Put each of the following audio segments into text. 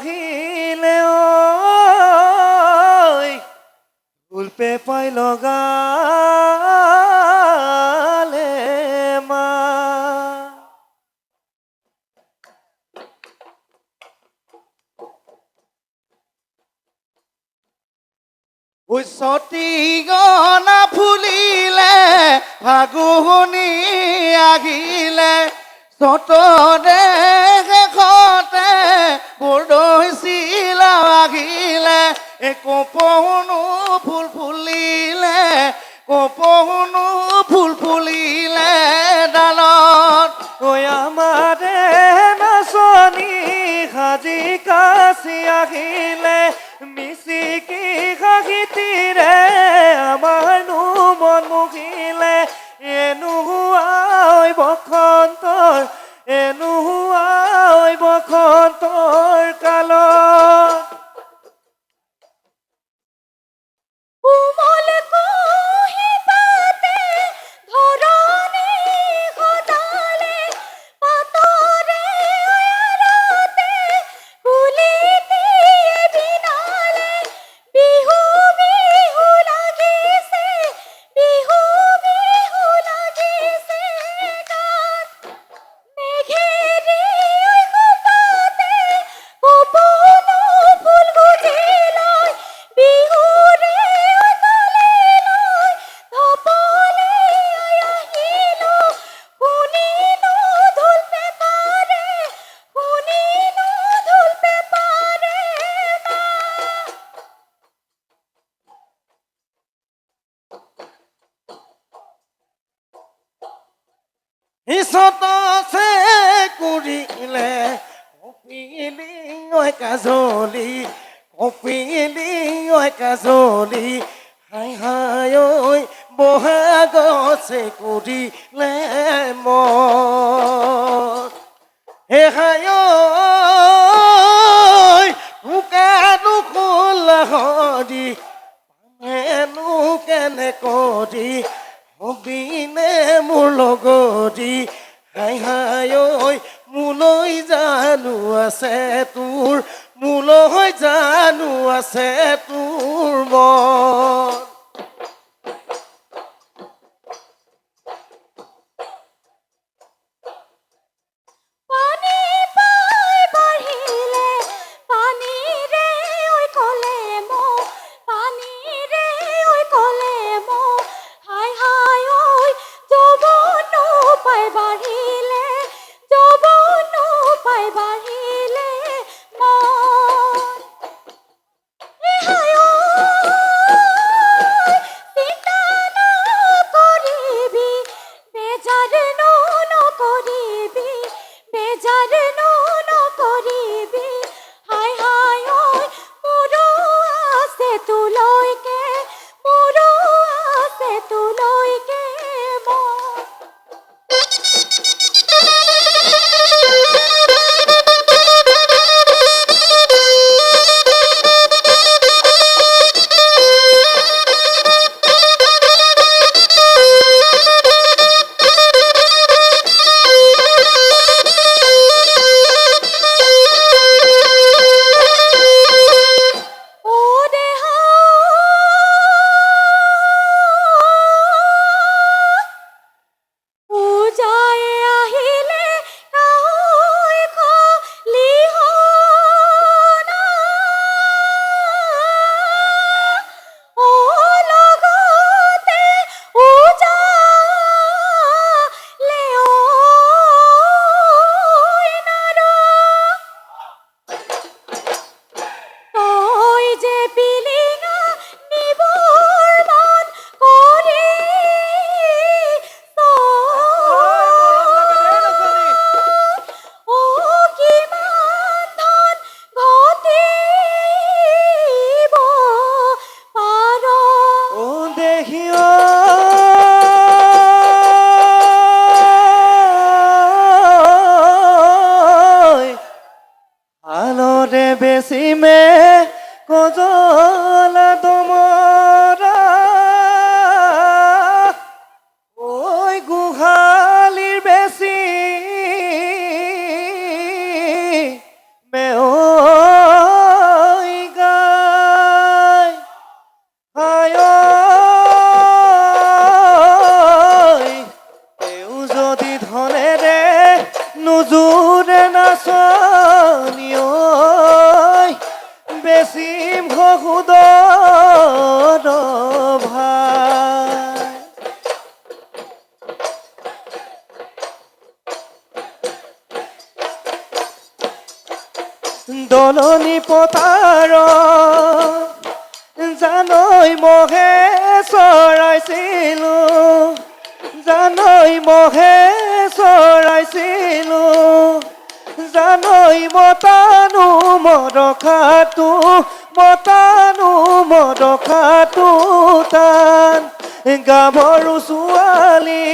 আহিলে উল্পে পাই লগালে মা। উচ্চতি গনা ফুলিলে ফাগুনি আহিলে চতৰে কপৌনো ফুল ফুলিলে কপৌনো ফুল ফুলিলে ডালত। ঐ আমাৰে নাচনী সাজি কাচি আহিলে, মিচিকি সাহিতিৰে আমাৰ মন মুহিলে এনুহুৱা বসন্তৰ এনুহুৱা বসন্তৰ কালত। ঐ কাজলি হাই হাই ঐ বহাগছে কৰিলে মন হে হাই শুকানো খোলা হৰি পানেনো কেনে কৰি হবিনে মোৰ লগৰী হাই হাই ঐ মোলৈ জানো আছে তোৰ মোলৈ জানো আছে তোৰ। মন সিমে কজল তোমরা। ওই গুহালির বেশি মে ওই গায়। হায় কেউ যদি ধনে রে, নুজুরে না সনিয় বেশিম খুদ ভাই। দলনি পতাৰ জানৈ মহে চৰাইছিলো জানৈ মহে চৰাইছিলো জানৈ মতানো মদখাটো মতানো মদখাটো তান। গাভৰু ছোৱালী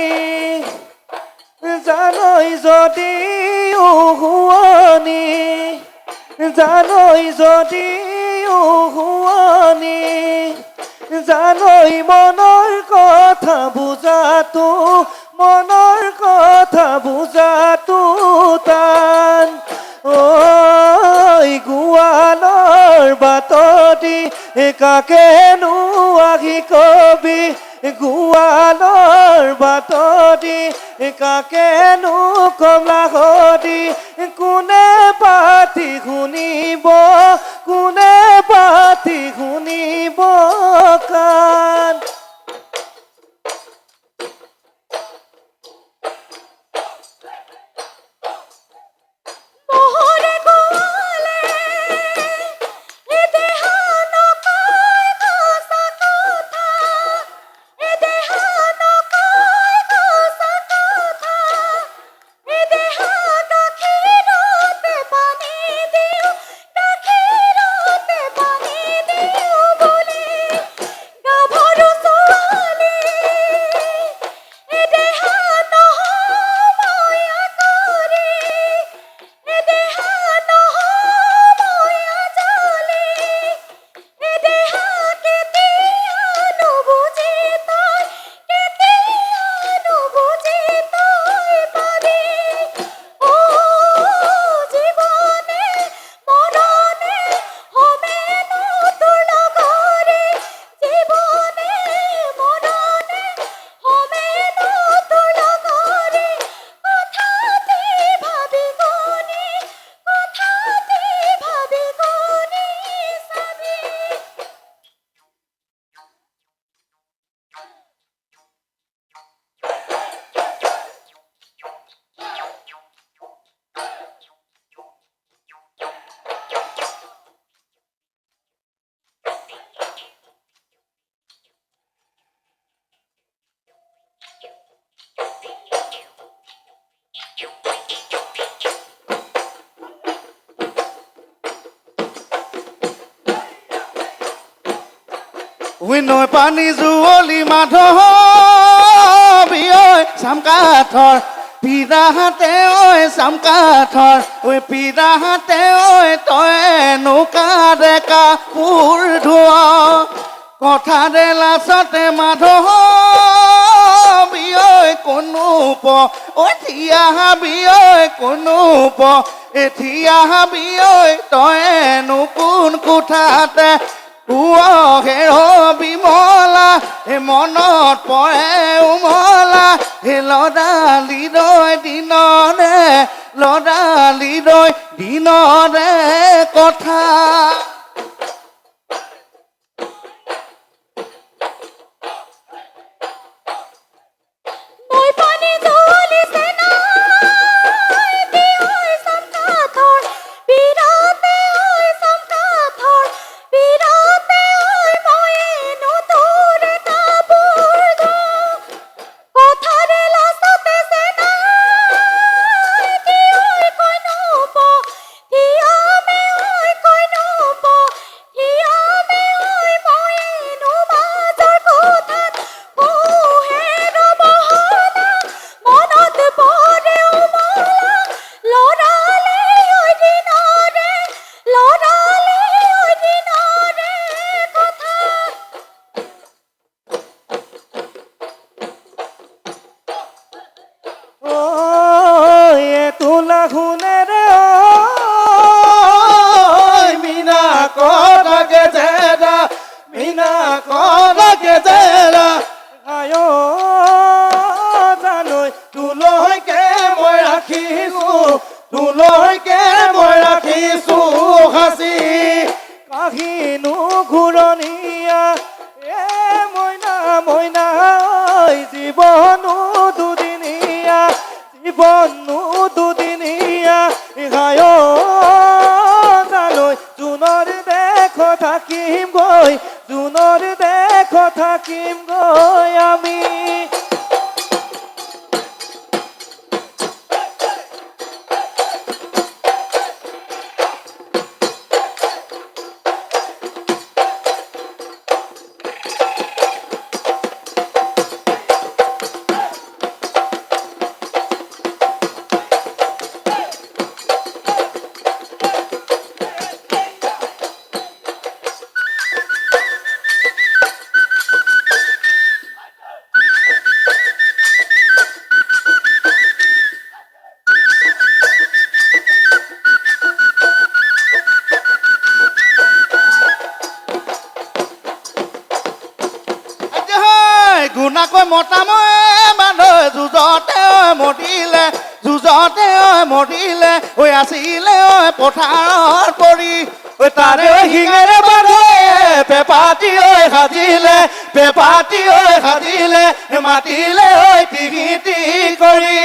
জানৈ যদি শুৱনি জানৈ যদি শুৱনি জানৈ মনৰ কথা বুজাটো কাকেনো আহি কবি? গোৱালৰ বাটদি কাকেনো কমলা সদি কোনে পাতি শুনিব উইনৈ পানী জুৱলি মাধৱ চামকাঠৰ পিৰাহাতে ঐ চামকাঠৰ ঐ পিৰাহাতে ঐ তই নৌকা ডেকা পুৰ ধোৱা। কথাৰে লাচতে মাধৱ, ঐ কোনো প হাবি, ঐ কোনো প এথিয়া হাবি, ঐ তই কোন কোঠাতে হেৰ বিমলা হে মনত পৰে উমলা। হে লদালি ৰৈ দিনৰে লদালি ৰৈ দিনৰে কথা। বনু দুদিনিয়া ইহায় জালৈ জোনৰ দেখ থাকিম গুণাকৈ মতাময় মানুহ যুঁজতে ঐ মৰিলে যুঁজতে ঐ মৰিলে ঐ আছিলে ঐ পথাৰত পৰি। ঐ তাৰে শিঙেৰে বান্ধে পেপাটি ঐ সাজিলে পেপাটি ঐ সাজিলে, মাতিলে ঐ টিঘিটি কৰি।